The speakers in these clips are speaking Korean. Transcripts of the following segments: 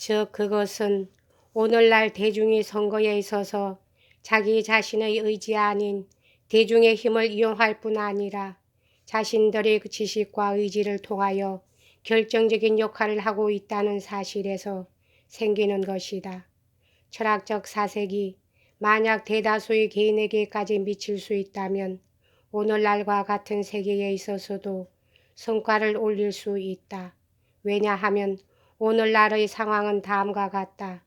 즉 그것은 오늘날 대중이 선거에 있어서 자기 자신의 의지 아닌 대중의 힘을 이용할 뿐 아니라 자신들의 그 지식과 의지를 통하여 결정적인 역할을 하고 있다는 사실에서 생기는 것이다. 철학적 사색이 만약 대다수의 개인에게까지 미칠 수 있다면 오늘날과 같은 세계에 있어서도 성과를 올릴 수 있다. 왜냐하면 오늘날의 상황은 다음과 같다.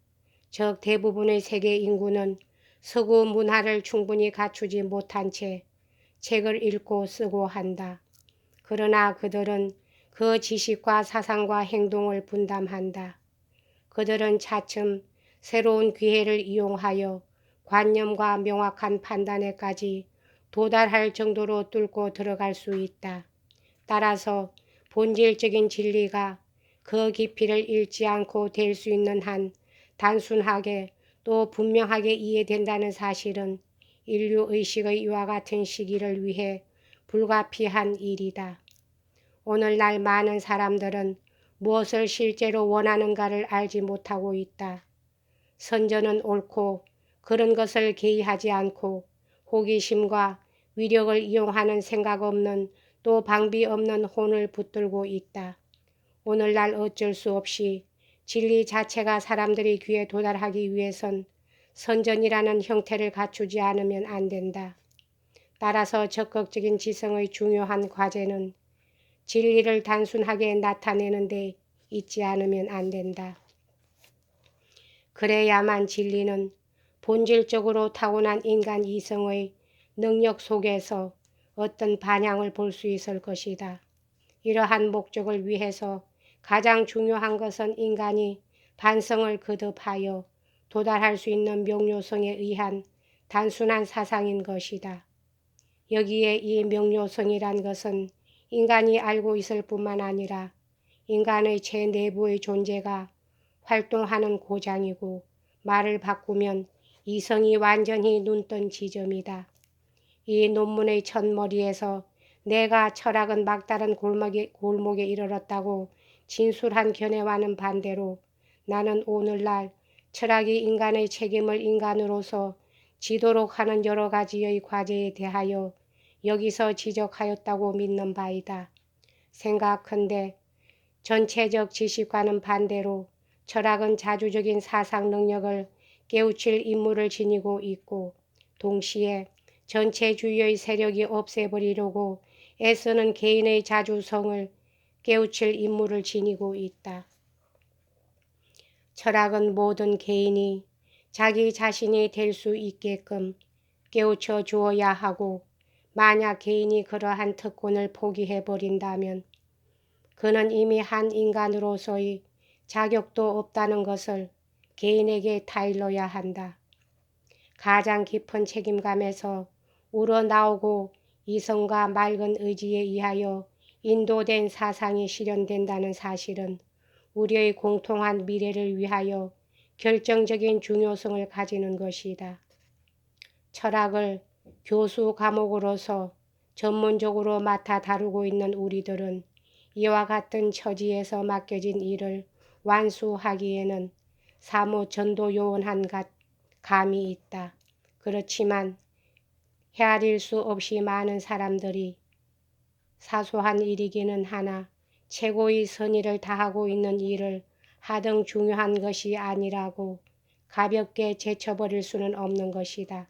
즉 대부분의 세계 인구는 서구 문화를 충분히 갖추지 못한 채 책을 읽고 쓰고 한다. 그러나 그들은 그 지식과 사상과 행동을 분담한다. 그들은 차츰 새로운 기회를 이용하여 관념과 명확한 판단에까지 도달할 정도로 뚫고 들어갈 수 있다. 따라서 본질적인 진리가 그 깊이를 잃지 않고 될 수 있는 한 단순하게 또 분명하게 이해된다는 사실은 인류 의식의 이와 같은 시기를 위해 불가피한 일이다. 오늘날 많은 사람들은 무엇을 실제로 원하는가를 알지 못하고 있다. 선전은 옳고 그런 것을 개의하지 않고 호기심과 위력을 이용하는 생각 없는 또 방비 없는 혼을 붙들고 있다. 오늘날 어쩔 수 없이 진리 자체가 사람들의 귀에 도달하기 위해선 선전이라는 형태를 갖추지 않으면 안 된다. 따라서 적극적인 지성의 중요한 과제는 진리를 단순하게 나타내는 데 있지 않으면 안 된다. 그래야만 진리는 본질적으로 타고난 인간 이성의 능력 속에서 어떤 반향을 볼 수 있을 것이다. 이러한 목적을 위해서 가장 중요한 것은 인간이 반성을 거듭하여 도달할 수 있는 명료성에 의한 단순한 사상인 것이다. 여기에 이 명료성이란 것은 인간이 알고 있을 뿐만 아니라 인간의 제 내부의 존재가 활동하는 고장이고 말을 바꾸면 이성이 완전히 눈뜬 지점이다. 이 논문의 첫머리에서 내가 철학은 막다른 골목에, 골목에 이르렀다고 진술한 견해와는 반대로 나는 오늘날 철학이 인간의 책임을 인간으로서 지도록 하는 여러 가지의 과제에 대하여 여기서 지적하였다고 믿는 바이다. 생각컨대 전체적 지식과는 반대로 철학은 자주적인 사상 능력을 깨우칠 임무를 지니고 있고 동시에 전체 주위의 세력이 없애버리려고 애쓰는 개인의 자주성을 깨우칠 임무를 지니고 있다. 철학은 모든 개인이 자기 자신이 될 수 있게끔 깨우쳐 주어야 하고 만약 개인이 그러한 특권을 포기해 버린다면 그는 이미 한 인간으로서의 자격도 없다는 것을 개인에게 타일러야 한다. 가장 깊은 책임감에서 우러나오고 이성과 맑은 의지에 의하여 인도된 사상이 실현된다는 사실은 우리의 공통한 미래를 위하여 결정적인 중요성을 가지는 것이다. 철학을 교수 과목으로서 전문적으로 맡아 다루고 있는 우리들은 이와 같은 처지에서 맡겨진 일을 완수하기에는 사무 전도 요원한 감이 있다. 그렇지만 헤아릴 수 없이 많은 사람들이 사소한 일이기는 하나 최고의 선의를 다하고 있는 일을 하등 중요한 것이 아니라고 가볍게 제쳐버릴 수는 없는 것이다.